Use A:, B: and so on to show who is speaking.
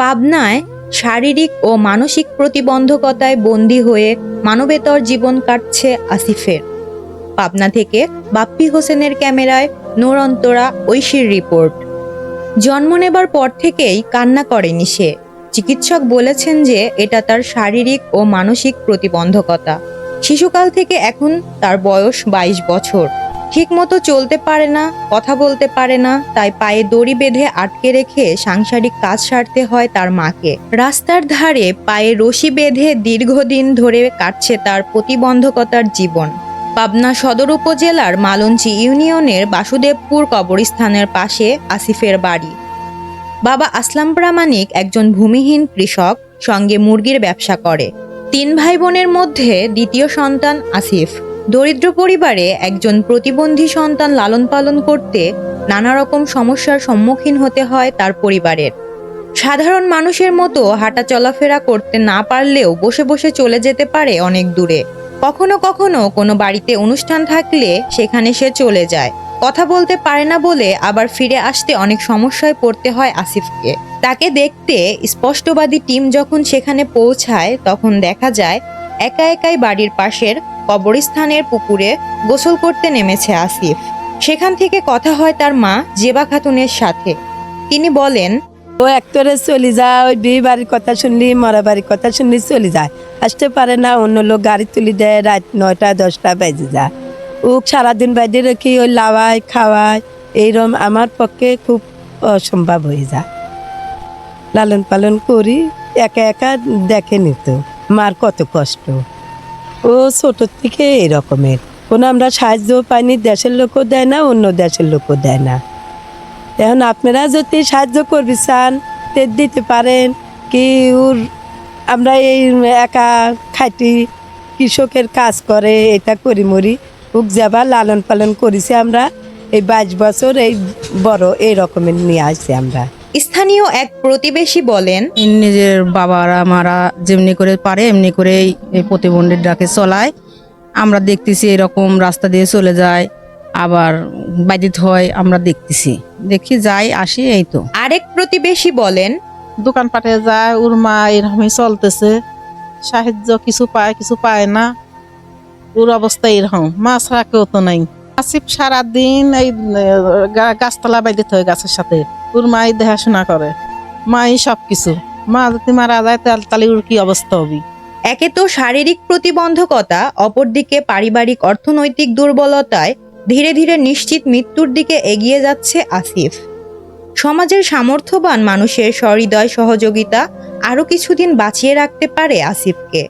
A: পাবনায় শারীরিক ও মানসিক প্রতিবন্ধকতায় বন্দী হয়ে মানবেতর জীবন কাটছে আসিফের। পাবনা থেকে বাপ্পি হোসেনের ক্যামেরায় নোরন্তরা ঐশীর রিপোর্ট। জন্ম নেবার পর থেকেই কান্না করেনি সে। চিকিৎসক বলেছেন যে এটা তার শারীরিক ও মানসিক প্রতিবন্ধকতা। শিশুকাল থেকে এখন তার বয়স বাইশ বছর। ঠিকমতো চলতে পারে না, কথা বলতে পারে না, তাই পায়ে দড়ি বেঁধে আটকে রেখে সাংসারিক কাজ সারতে হয় তার মাকে। রাস্তার ধারে পায়ে রশি বেঁধে দীর্ঘদিন ধরে কাটছে তার প্রতিবন্ধকতার জীবন। পাবনা সদর উপজেলার মালঞ্চি ইউনিয়নের বাসুদেবপুর কবরস্থানের পাশে আসিফের বাড়ি। বাবা আসলাম প্রামাণিক একজন ভূমিহীন কৃষক, সঙ্গে মুরগির ব্যবসা করে। তিন ভাই বোনের মধ্যে দ্বিতীয় সন্তান আসিফ। দরিদ্র পরিবারে একজন প্রতিবন্ধী সন্তান লালন পালন করতে নানা রকম সমস্যার সম্মুখীন হতে হয় তার পরিবারের। সাধারণ মানুষের মতো হাঁটা চলাফেরা করতে না পারলেও বসে বসে চলে যেতে পারে অনেক দূরে। কখনো কখনো কোনো বাড়িতে অনুষ্ঠান থাকলে সেখানে সে চলে যায়। কথা বলতে পারে না বলে আবার ফিরে আসতে অনেক সমস্যায় পড়তে হয় আসিফকে। তাকে দেখতে স্পষ্টবাদী টিম যখন সেখানে পৌঁছায়, তখন দেখা যায় একা একাই বাড়ির পাশের কবরস্থানের পুকুরে গোসল করতে নেমেছে আসিফ। সেখান থেকে কথা হয় তার মা জেবা খাতুনের সাথে। তিনি বলেন,
B: ও একতরে চলে যায়, ওই বিয়ে বাড়ির কথা শুনলি, মরা বাড়ির কথা শুনলি, চলে যায়। আসতে পারে না, অন্য লোক গাড়ি তুলি দেয়, রাত নয়টা, দশটা বেজে যায়। ও সারাদিন বাইরে রেখে, ওই লাওয়ায় খাওয়ায় এইরকম আমার পক্ষে খুব অসম্ভব হয়ে যায়। লালন পালন করি, একা একা দেখে নিত। মার কত কষ্ট। ও ছোটোর থেকে এরকমের। কোনো আমরা সাহায্য পাইনি, দেশের লোকও দেয় না, অন্য দেশের লোকও দেয় না। এখন আপনারা যদি সাহায্য করবি চান তে দিতে পারেন কি ওর আমরা এই একা খাইটি কৃষকের কাজ করে, এটা করি মরি ওক যাবার লালন পালন করেছি আমরা, এই বাইশ বছর এই বড় এই রকমের নিয়ে আসছি আমরা।
A: স্থানীয় এক প্রতিবেশী বলেন
C: নিজের বাবারা মারা যেমনি করে পারে এমনি করেই এই প্রতিবন্ধীর ডাকে চলায়। আমরা দেখতেছি এরকম রাস্তা দিয়ে চলে যায় আবার বাদিত হয় আমরা দেখতেছি। দেখি যাই আসি এই তো।
A: আরেক প্রতিবেশী বলেন
D: দোকানপাটে যায় ওর মা এরকমই চলতেছে। সাহায্য কিছু পায় কিছু পায় না। ওর অবস্থা এরকম মাছ কেউ তো নাই। আসিফ সারাদিন এই গাছতলা বাইতে হয় গাছের সাথে। ওর মাই দেখাশোনা করে। মাই সব কিছু মা যদি মারা যায় তাহলে ওর কি অবস্থা হবে?
A: একে তো শারীরিক প্রতিবন্ধকতা, অপরদিকে পারিবারিক অর্থনৈতিক দুর্বলতায় ধীরে ধীরে নিশ্চিত মৃত্যুর দিকে এগিয়ে যাচ্ছে আসিফ। সমাজের সামর্থ্যবান মানুষের সহৃদয় সহযোগিতা আরও কিছুদিন বাঁচিয়ে রাখতে পারে আসিফকে।